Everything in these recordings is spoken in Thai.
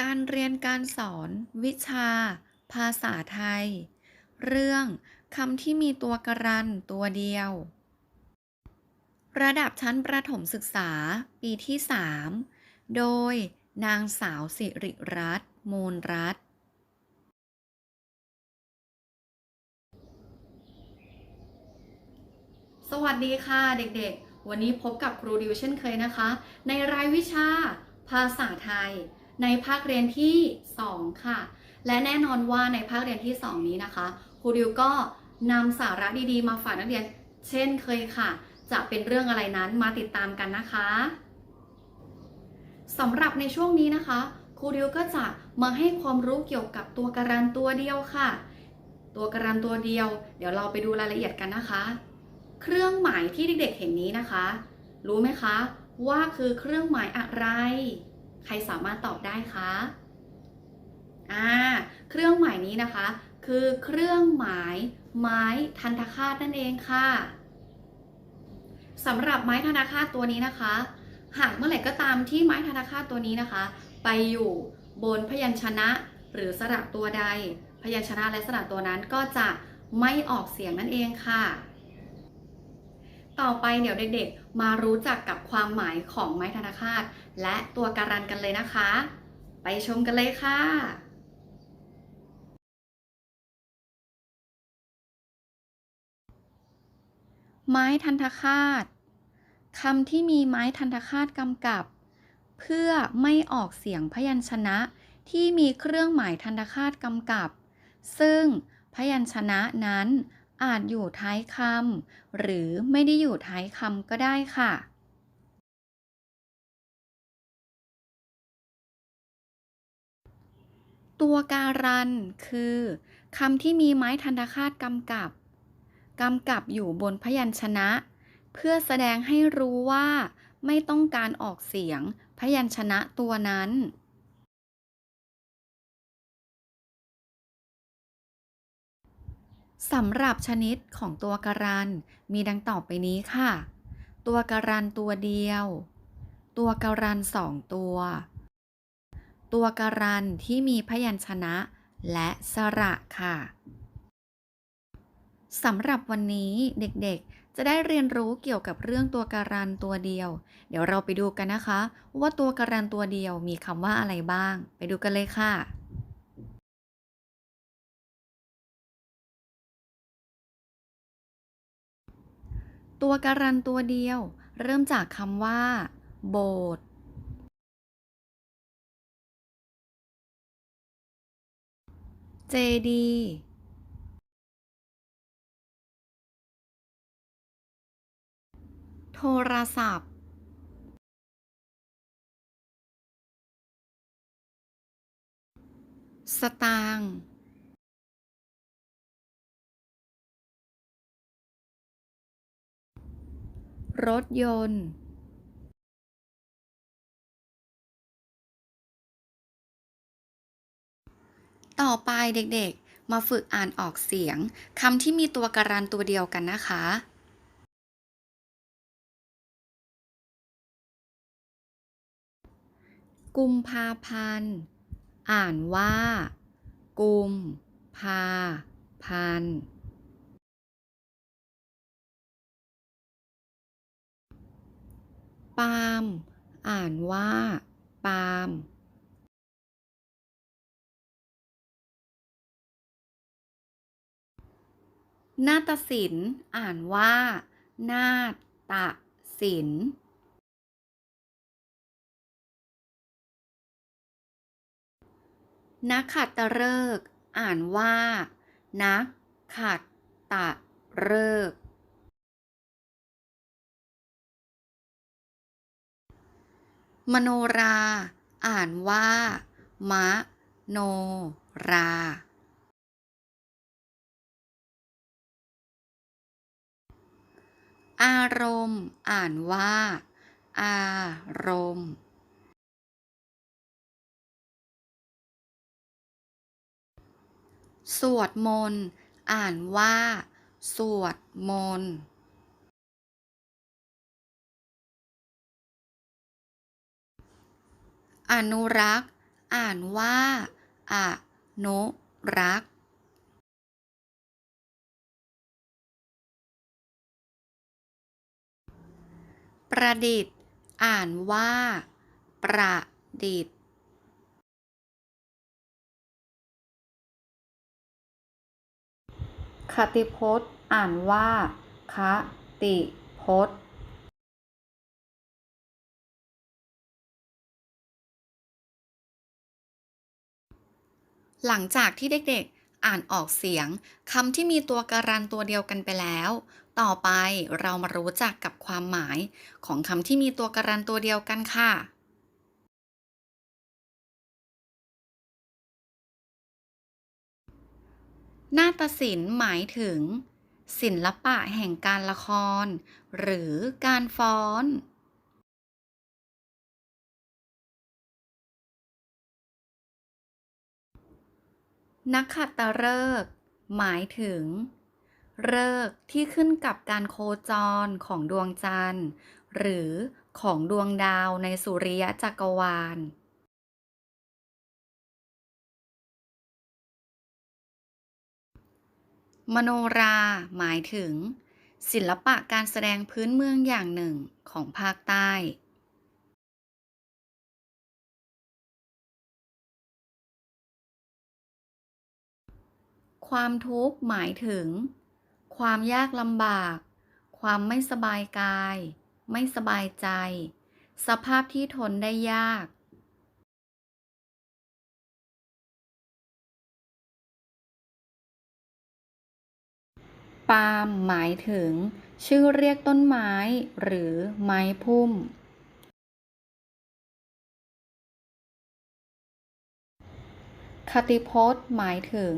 การเรียนการสอน วิชา ภาษาไทย เรื่องคำที่มีตัวกรันตัวเดียว ระดับชั้นประถมศึกษาปีที่ 3 โดยนางสาวสิริรัตน์มูลรัตน์สวัสดีค่ะเด็กๆ วันนี้พบกับครูดิวเช่นเคยนะคะ ในรายวิชา ภาษาไทย ในภาคเรียนที่ 2 ค่ะ และแน่นอนว่าในภาคเรียนที่ 2 นี้นะคะครูดิวก็นำสาระดีๆ มาฝากนักเรียน เช่นเคยค่ะ จะเป็นเรื่องอะไรนั้นมาติดตามกันนะคะสำหรับในช่วงนี้นะคะครูดิวก็จะมาให้ความรู้เกี่ยวกับตัวการันตัวเดียวค่ะ ตัวการันตัวเดียว เดี๋ยวเราไปดูรายละเอียดกันนะคะ เครื่องหมายที่เด็กๆเห็นนี้นะคะ รู้ไหมคะ ว่าคือเครื่องหมายอะไร ใครสามารถตอบได้คะอ่าเครื่องหมายนี้นะคะ คือเครื่องหมายไม้ทันตคาตนั่นเองค่ะสำหรับไม้ทันตคาตตัวนี้นะคะ หากเมื่อไหร่ก็ตามที่ไม้ทันตคาตตัวนี้นะคะ ไปอยู่บนพยัญชนะหรือสระตัวใด พยัญชนะและสระตัวนั้นก็จะไม่ออกเสียงนั่นเองค่ะ ต่อไปเดี๋ยวเด็กๆ มารู้จักกับความหมายของไม้ธนาคาตและตัวการันกันเลยนะคะ ไปชมกันเลยค่ะไม้ทันตคาตคำที่มีไม้ทันตคาตกำกับ เพื่อไม่ออกเสียงพยัญชนะที่มีเครื่องหมายทันตคาตกำกับ ซึ่งพยัญชนะนั้น อาจอยู่ท้ายคำหรือไม่ได้อยู่ท้ายคำก็ได้ค่ะ ตัวการันคือคำที่มีไม้ทันตคาตกำกับกำกับอยู่บนพยัญชนะ เพื่อแสดงให้รู้ว่า ไม่ต้องการออกเสียงพยัญชนะตัวนั้น สำหรับชนิดของตัวการัน มีดังต่อไปนี้ค่ะ ตัวการันตัวเดียว ตัวการันสองตัว ตัวการันที่มีพยัญชนะ และสระค่ะสำหรับวันนี้เด็กๆ จะได้เรียนรู้เกี่ยวกับเรื่องตัวการันตัวเดียว เดี๋ยวเราไปดูกันนะคะ ว่าตัวการันตัวเดียวมีคำว่าอะไรบ้าง ไปดูกันเลยค่ะ ตัวการันตัวเดียว เริ่มจากคำว่า โบสถ์เจดีโทรศัพท์ สตางค์ รถยนต์ ต่อไปเด็กๆ มาฝึกอ่านออกเสียงคำที่มีตัวการันตัวเดียวกันนะคะ กุมภาพันธ์ อ่านว่า กุมภาพันธ์ ปาล์มอ่านว่า ปาล์มนาฏศิลป์อ่านว่า นาฏศิลป์นักขัดตฤกษ์อ่านว่า นักขัดตตฤก มโนรา อ่านว่า มะ โนรา อารมณ์ อ่านว่า อารมณ์ สวดมนต์ อ่านว่า สวดมนต์ อนุรักษ์ อ่านว่าอนุรักษ์ประดิษฐ์ อ่านว่า ประดิษฐ์ คติพจน์ อ่านว่าคติพจน์ หลังจากที่เด็กๆ อ่านออกเสียงคำที่มีตัวการันตัวเดียวกันไปแล้ว ต่อไปเรามารู้จักกับความหมายของคำที่มีตัวการันตัวเดียวกันค่ะ นาฏศิลป์หมายถึง ศิลปะแห่งการละคร หรือการฟ้อน นักขัตฤกษ์หมายถึงฤกษ์ที่ขึ้นกับการโคจรของดวงจันทร์ หรือของดวงดาวในสุริยะจักรวาล มโนราหมายถึง ศิลปะการแสดงพื้นเมืองอย่างหนึ่งของภาคใต้ ความทุกข์หมายถึง ความยากลำบาก ความไม่สบายกาย ไม่สบายใจ สภาพที่ทนได้ยาก ปาล์มหมายถึง ชื่อเรียกต้นไม้ หรือไม้พุ่มคติพจน์หมายถึง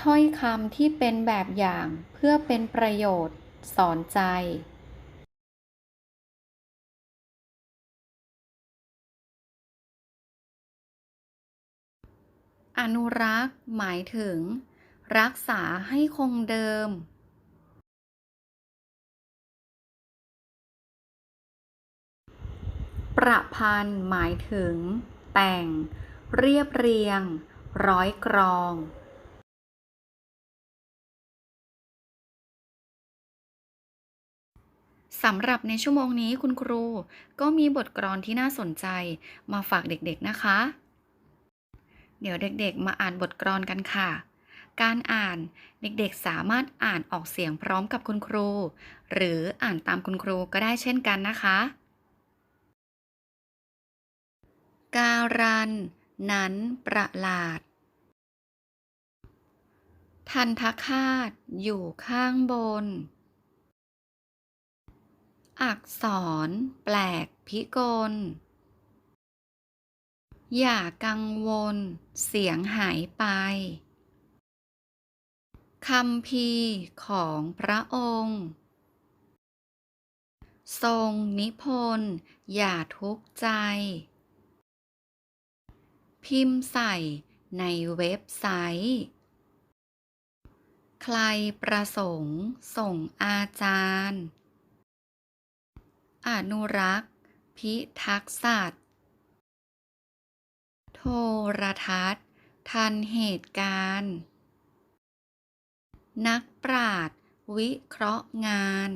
ถ้อยคำที่เป็นแบบอย่างเพื่อเป็นประโยชน์ สอนใจ อนุรักษ์ หมายถึง รักษาให้คงเดิม ประพันธ์ หมายถึง แต่ง เรียบเรียง ร้อยกรอง สำหรับในชั่วโมงนี้คุณครู ก็มีบทกลอนที่น่าสนใจมาฝากเด็กๆนะคะ เดี๋ยวเด็กๆ มาอ่านบทกลอนกันค่ะ การอ่านเด็กๆสามารถอ่านออกเสียงพร้อมกับคุณครู หรืออ่านตามคุณครูก็ได้เช่นกันนะคะ การัน นั้นประหลาด ทันทคาตอยู่ข้างบน อักษรแปลกพิกล อย่ากังวล เสียงหายไปคำพีของพระองค์ ทรงนิพนธ์อย่าทุกข์ใจ พิมพ์ใส่ในเว็บไซต์ ใครประสงค์ส่งอาจารย์ อนุรักษ์ พิทักษ์สัตว์โทรทัศน์ ทันเหตุการณ์ นักปราชญ์วิเคราะห์งาน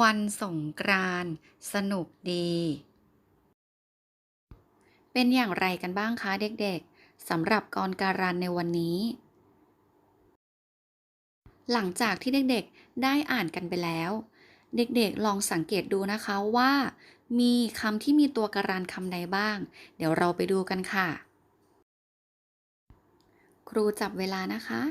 วันสงกรานต์สนุกดี เป็นอย่างไรกันบ้างคะเด็กๆสำหรับกรการันในวันนี้ หลังจากที่เด็กๆได้อ่านกันไปแล้ว เด็กๆลองสังเกตดูนะคะว่า มีคำที่มีตัวการันคำใดบ้าง เดี๋ยวเราไปดูกันค่ะ ครูจับเวลานะคะ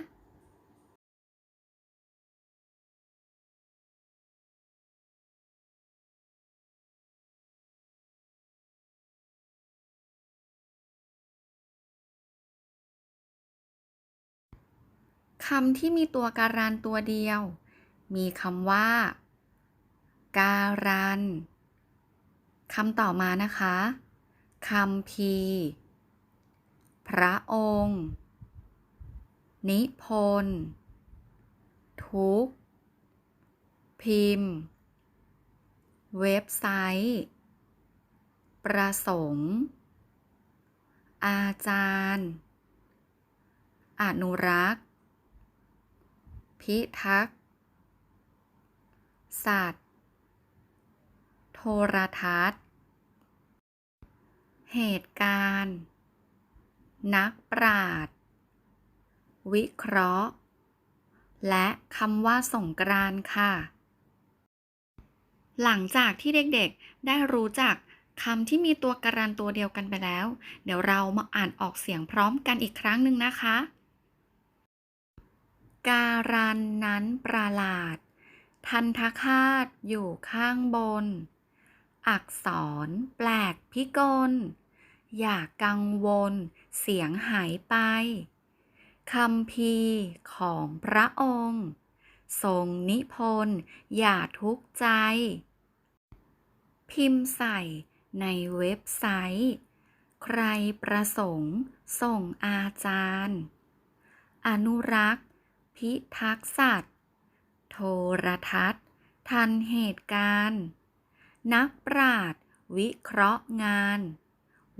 คำที่มีตัวการันตัวเดียว มีคำว่า การันคำต่อมานะคะคำพีพระองค์ นิพนธ์ทุก พิมพ์ เว็บไซต์ ประสงค์ อาจารย์ อนุรักษ์ พิทักษ์สัตว์ รทัศน์ เหตุการณ์ นักปราชญ์วิเคราะห์ และคำว่าสงกรานค่ะ หลังจากที่เด็กๆได้รู้จักคำที่มีตัวการันตัวเดียวกันไปแล้ว เดี๋ยวเรามาอ่านออกเสียงพร้อมกันอีกครั้งหนึ่งนะคะ การันนั้นประหลาด ทันทคาตอยู่ข้างบน อักษร แปลกพิกล อย่ากังวล เสียงหายไปคำพีของพระองค์ ทรงนิพนธ์อย่าทุกข์ใจ พิมพ์ใส่ในเว็บไซต์ ใครประสงค์ ส่งอาจารย์ อนุรักษ์ พิทักษ์สัตว์ โทรทัศน์ ทันเหตุการณ์ นักปราชญ์วิเคราะห์งาน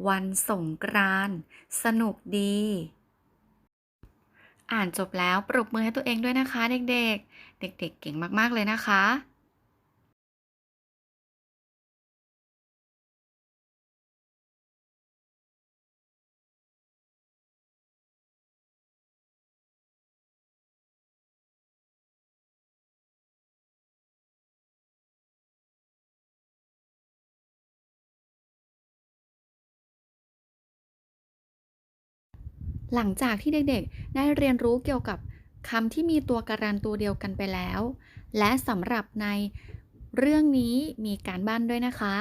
วันสงกรานต์สนุกดี อ่านจบแล้วปรบมือให้ตัวเองด้วยนะคะ เด็กๆ เด็ก ๆ เก่งมากๆเลยนะคะ หลังจากที่เด็กๆ ได้เรียนรู้เกี่ยวกับคำที่มีตัวการันตัวเดียวกันไปแล้ว และสำหรับในเรื่องนี้มีการบ้านด้วยนะคะ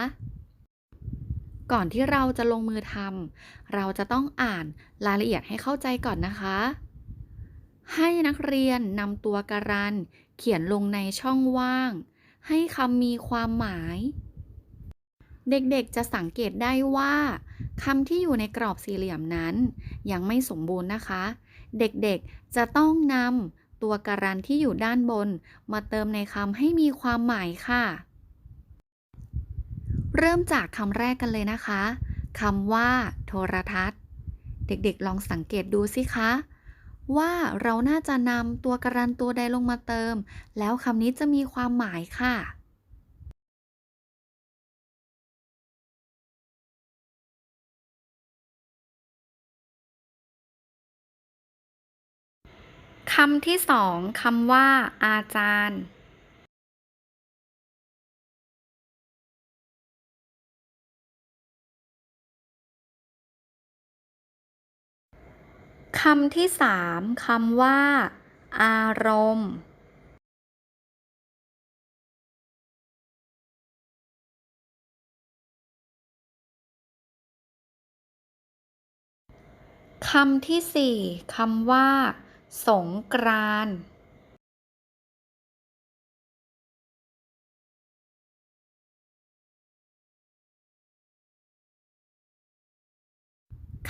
ก่อนที่เราจะลงมือทำเราจะต้องอ่านรายละเอียดให้เข้าใจก่อนนะคะ ให้นักเรียนนำตัวการันเขียนลงในช่องว่าง ให้คำมีความหมาย เด็กๆจะสังเกตได้ว่าคำที่อยู่ในกรอบสี่เหลี่ยมนั้น ยังไม่สมบูรณ์นะคะ เด็กๆจะต้องนำตัวการันที่อยู่ด้านบน มาเติมในคำให้มีความหมายค่ะ เริ่มจากคำแรกกันเลยนะคะคำว่า โทรทัศน์ เด็กๆลองสังเกตดูสิคะ ว่าเราน่าจะนำตัวการันตัวใดลงมาเติม แล้วคำนี้จะมีความหมายค่ะ คำที่สองคำว่า อาจารย์ คำที่สามคำว่า อารมณ์ คำที่สี่คำว่า สงกรานต์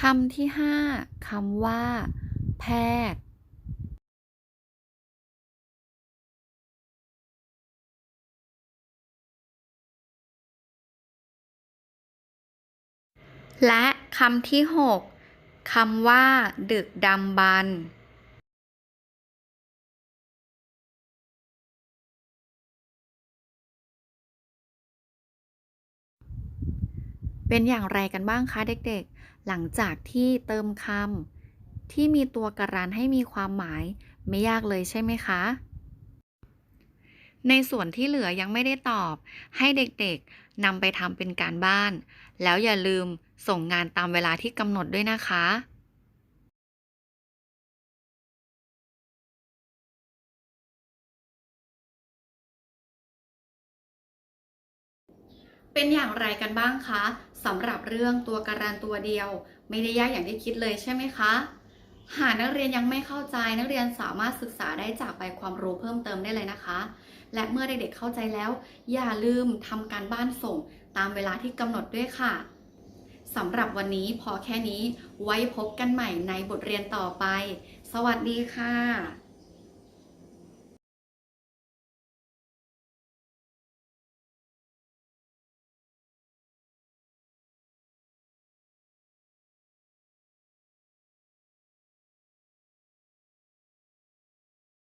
คำที่ห้าคำว่า แพทย์ และคำที่หกคำว่า ดึกดำบรรพ์ เป็นอย่างไรกันบ้างคะเด็กๆ หลังจากที่เติมคำที่มีตัวการันให้มีความหมาย ไม่ยากเลยใช่ไหมคะ ในส่วนที่เหลือยังไม่ได้ตอบ ให้เด็กๆนำไปทำเป็นการบ้าน แล้วอย่าลืมส่งงานตามเวลาที่กำหนดด้วยนะคะเป็นอย่างไรกันบ้างคะ สำหรับเรื่องตัวการันตัวเดียว ไม่ได้ยากอย่างที่คิดเลยใช่ไหมคะ หากนักเรียนยังไม่เข้าใจนักเรียนสามารถศึกษาได้จากใบความรู้เพิ่มเติมได้เลยนะคะ และเมื่อเด็กๆเข้าใจแล้ว อย่าลืมทำการบ้านส่งตามเวลาที่กำหนดด้วยค่ะสำหรับวันนี้พอแค่นี้ไว้พบกันใหม่ในบทเรียนต่อไป สวัสดีค่ะ